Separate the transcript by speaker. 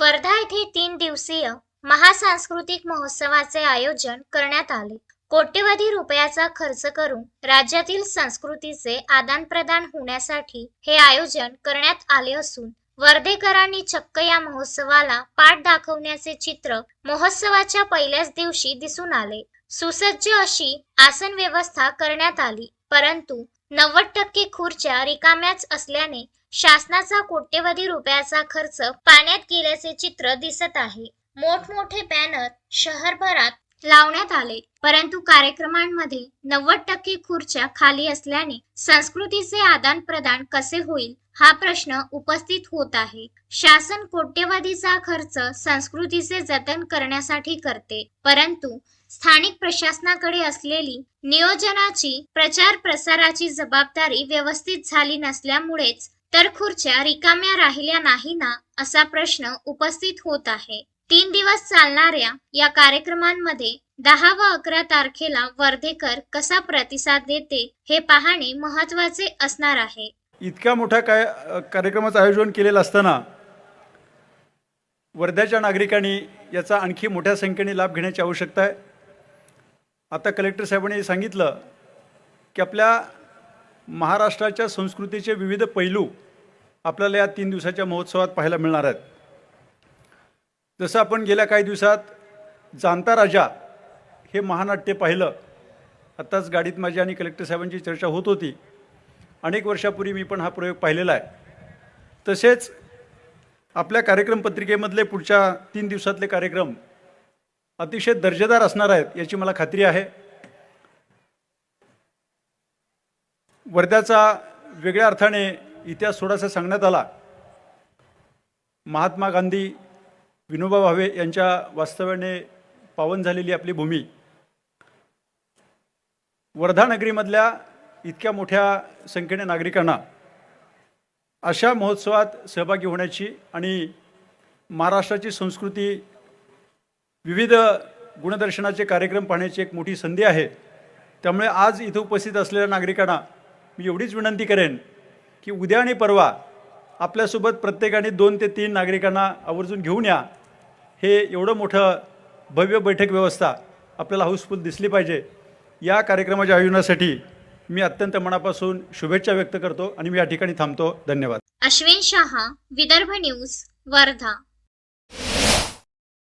Speaker 1: वर्धा येथे तीन दिवसीय महासांस्कृतिक महोत्सवाचे आयोजन करण्यात आले. कोट्यवधी रुपयाचा खर्च करून राज्यातील संस्कृतीचे आदानप्रदान होण्यासाठी हे आयोजन करण्यात आले असून वर्धेकरांनी चक्क या महोत्सवाला पाठ दाखवण्याचे चित्र महोत्सवाच्या पहिल्याच दिवशी दिसून आले. सुसज्ज अशी आसन व्यवस्था करण्यात आली परंतु नव्वद टक्के खुर्च्या रिकाम्याच असल्याने शासनाचा कोट्यवधी रुपयाचा खर्च पाण्यात गेल्याचे चित्र दिसत आहे. मोठमोठे बॅनर शहरभरात लावण्यात आले परंतु कार्यक्रमांमध्ये नव्वद टक्के खुर्च्या खाली असल्याने संस्कृतीचे आदान प्रदान कसे होईल हा प्रश्न उपस्थित होत आहे. शासन कोट्यवधीचा खर्च संस्कृतीचे जतन करण्यासाठी करते परंतु स्थानिक प्रशासनाकडे असलेली नियोजनाची प्रचार प्रसाराची जबाबदारी व्यवस्थित झाली नसल्यामुळेच तर खुर्च्या रिकाम्या राहिल्या नाही ना असा प्रश्न उपस्थित होत आहे. तीन दिवस चालणाऱ्या या कार्यक्रमांमध्ये दहा व अकरा तारखेला वर्धेकर कसा प्रतिसाद देते हे पाहणे महत्त्वाचे असणार आहे.
Speaker 2: इतक्या मोठ्या काय कार्यक्रमाचं आयोजन केलेलं असताना वर्ध्याच्या नागरिकांनी याचा आणखी मोठ्या संख्येने लाभ घेण्याची आवश्यकता आहे. आता कलेक्टर साहेबांनी सांगितलं की आपल्या महाराष्ट्राच्या संस्कृतीचे विविध पैलू आपल्याला या तीन दिवसाच्या महोत्सवात पाहायला मिळणार आहेत. जसं आपण गेल्या काही दिवसात जाणता राजा हे महानाट्य पाहिलं. आत्ताच गाडीत माझी आणि कलेक्टर साहेबांची चर्चा होत होती. अनेक वर्षापूर्वी मी पण हा प्रयोग पाहिलेला आहे. तसेच आपल्या कार्यक्रम पत्रिकेमधले पुढच्या तीन दिवसातले कार्यक्रम अतिशय दर्जेदार असणार आहेत याची मला खात्री आहे. वर्ध्याचा वेगळ्या अर्थाने इतिहास थोडासा सांगण्यात आला. महात्मा गांधी विनोबा भावे यांच्या वास्तव्याने पावन झालेली आपली भूमी. वर्धा नगरीमधल्या इतक्या मोठ्या संख्येने नागरिकांना अशा महोत्सवात सहभागी होण्याची आणि महाराष्ट्राची संस्कृती विविध गुणदर्शनाचे कार्यक्रम पाहण्याची एक मोठी संधी आहे. त्यामुळे आज इथं उपस्थित असलेल्या नागरिकांना मी एवढीच विनंती करेन की उद्या आणि परवा आपल्यासोबत प्रत्येकाने दोन ते तीन नागरिकांना आवर्जून घेऊन या. हे एवढं मोठं भव्य बैठक व्यवस्था आपल्याला हाऊसफुल दिसली पाहिजे. या कार्यक्रमाच्या आयोजनासाठी मी अत्यंत मनापासून शुभेच्छा व्यक्त करतो आणि मी या ठिकाणी थांबतो. धन्यवाद.
Speaker 1: अश्विन शहा विदर्भ न्यूज वर्धा.